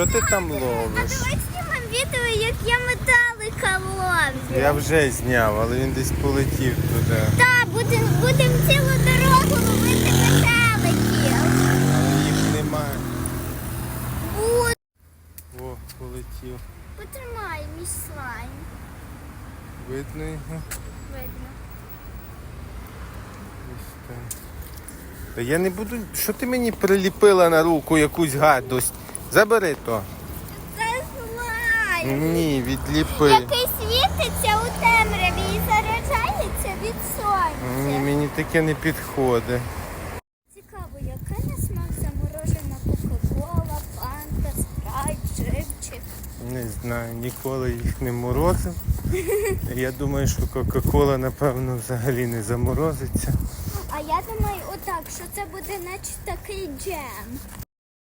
що ти там А ловиш? давай знімемо відео, як я металика ловлю. Я вже зняв, але він десь полетів туди. Так, будемо будем цілу дорогу ловити метеликів. Але їх немає. Буд. О, полетів. Потримай мій слайм. Видно його? Видно. Ось так. Та я не буду. Що ти мені приліпила на руку якусь гадость? Забери то. Це слайм. Ні, відліпи. Який світиться у темряві і заряджається від Ні, мені таке не підходить. Цікаво, яка на смак заморожена Кока-Кола, Фанта, Спрайт, Живчик. Не знаю, ніколи їх не морозив. Я думаю, що Кока-Кола, напевно, взагалі не заморозиться. А я думаю, отак, що це буде наче такий джем.